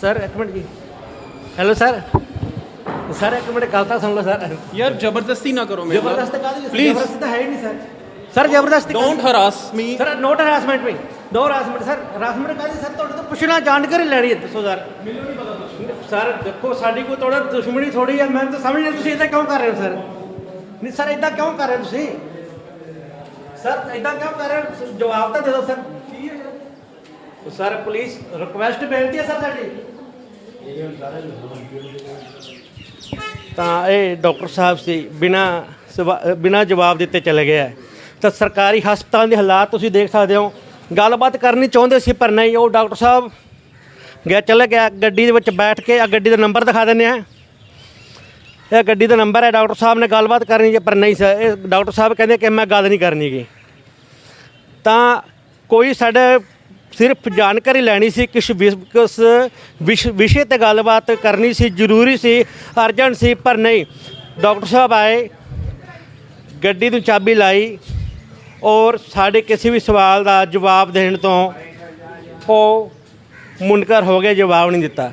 Sir ਇੱਕ minute ਜੀ hello sir sir ਇੱਕ ਮਿੰਟ ਗੱਲ ਤਾਂ ਸੁਣ ਲਓ ਸਰ ਯਾਰ ਜ਼ਬਰਦਸਤੀ ਨਾ ਕਰੋ ਮੇਰੇ ਨਾਲ ਜ਼ਬਰਦਸਤ ਕਾਹਦੀ Please. ਜ਼ਬਰਦਸਤ ਤਾਂ ਹੈ ਹੀ ਨਹੀਂ ਸਰ ਸਰ ਜ਼ਬਰਦਸਤੀ don't harass me sir not harassment we no harassment sir harassment ਕਾਹਦੀ ਸਰ ਤੁਹਾਡੇ ਤੋਂ ਪੁੱਛਣਾ ਜਾਣਕਾਰੀ ਲੈਣੀ ਹੈ ਦੱਸੋ ਸਰ ਮੈਨੂੰ ਨਹੀਂ ਪਤਾ ਸਰ ਦੇਖੋ ਸਾਡੀ ਕੋਈ ਤੁਹਾਡਾ ਦੁਸ਼ਮਣੀ ਥੋੜੀ ਹੈ ਮੈਂ ਤਾਂ ਸਮਝ ਨਹੀਂ ਤੁਸੀਂ ਇਦਾਂ ਕਿਉਂ ਕਰ ਰਹੇ ਹੋ ਸਰ ਨਹੀਂ ਸਰ ਇਦਾਂ ਕਿਉਂ ਕਰ ਰਹੇ ਹੋ ਤੁਸੀਂ? ਸਰ ਇਦਾਂ ਕਿਉਂ ਕਰ ਰਹੇ ਹੋ? ਜਵਾਬ ਤਾਂ ਦੇ ਦਿਓ ਸਰ ਸਰ ਪੁਲਿਸ ਰਿਕੁਐਸਟ ਬੇਨਤੀ ਹੈ ਸਰ ਸਾਡੀ ਤਾਂ ਇਹ ਡਾਕਟਰ ਸਾਹਿਬ ਸੀ, ਬਿਨਾ ਬਿਨਾ ਜਵਾਬ ਦਿੱਤੇ ਚਲੇ ਗਏ ਹੈ। ਤਾਂ ਸਰਕਾਰੀ ਹਸਪਤਾਲ ਦੇ ਹਾਲਾਤ ਤੁਸੀਂ ਦੇਖ ਸਕਦੇ ਹੋ। ਗੱਲਬਾਤ ਕਰਨੀ ਚਾਹੁੰਦੇ ਸੀ, ਪਰ ਨਹੀਂ, ਉਹ ਡਾਕਟਰ ਸਾਹਿਬ ਗਿਆ, ਚਲੇ ਗਿਆ। ਗੱਡੀ ਦੇ ਵਿੱਚ ਬੈਠ ਕੇ ਆ ਗੱਡੀ ਦਾ ਨੰਬਰ ਦਿਖਾ ਦਿੰਦੇ ਆ। ਇਹ ਗੱਡੀ ਦਾ ਨੰਬਰ ਹੈ, ਡਾਕਟਰ ਸਾਹਿਬ ਨੇ ਗੱਲਬਾਤ ਕਰਨੀ ਜੇ, ਪਰ ਨਹੀਂ ਸਰ, ਇਹ ਡਾਕਟਰ ਸਾਹਿਬ ਕਹਿੰਦੇ ਕਿ ਮੈਂ ਗੱਲ ਨਹੀਂ ਕਰਨੀ ਗੀ। ਤਾਂ ਕੋਈ ਸਾਡੇ ਸਿਰਫ ਜਾਣਕਾਰੀ ਲੈਣੀ ਸੀ, ਕਿਸ ਵਿਸ- ਵਿਸ਼- ਵਿਸ਼ੇ ਤੇ ਗੱਲਬਾਤ ਕਰਨੀ ਸੀ, ਜ਼ਰੂਰੀ ਸੀ ਅਰਜੈਂਟ ਸੀ, ਪਰ ਨਹੀਂ। ਡਾਕਟਰ ਸਾਹਿਬ ਆਏ, ਗੱਡੀ ਨੂੰ ਚਾਬੀ ਲਾਈ, ਔਰ ਸਾਡੇ ਕਿਸੇ ਵੀ ਸਵਾਲ ਦਾ ਜਵਾਬ ਦੇਣ ਤੋਂ ਉਹ ਮੁਨਕਰ ਹੋ ਗਏ, ਜਵਾਬ ਨਹੀਂ ਦਿੱਤਾ।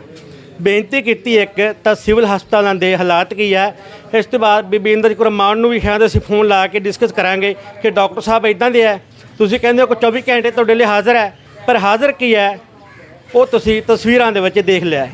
ਬੇਨਤੀ ਕੀਤੀ ਇੱਕ, ਤਾਂ ਸਿਵਲ ਹਸਪਤਾਲਾਂ ਦੇ ਹਾਲਾਤ ਕੀ ਹੈ ਇਸ ਤੋਂ ਬਾਅਦ ਬੀਬੀ ਕੌਰ ਮਾਨ ਨੂੰ ਵੀ ਸ਼ਾਇਦ ਅਸੀਂ ਫੋਨ ਲਾ ਕੇ ਡਿਸਕਸ ਕਰਾਂਗੇ ਕਿ ਡਾਕਟਰ ਸਾਹਿਬ ਇਦਾਂ ਦੇ ਹੈ ਤੁਸੀਂ ਕਹਿੰਦੇ ਹੋ ਕਿ 24 ਘੰਟੇ ਤੁਹਾਡੇ ਲਈ ਹਾਜ਼ਰ ਹੈ। ਪਰ ਹਾਜ਼ਰ ਕੀ ਹੈ? ਉਹ ਤੁਸੀਂ ਤਸਵੀਰਾਂ ਦੇ ਵਿੱਚ ਦੇਖ ਲਿਆ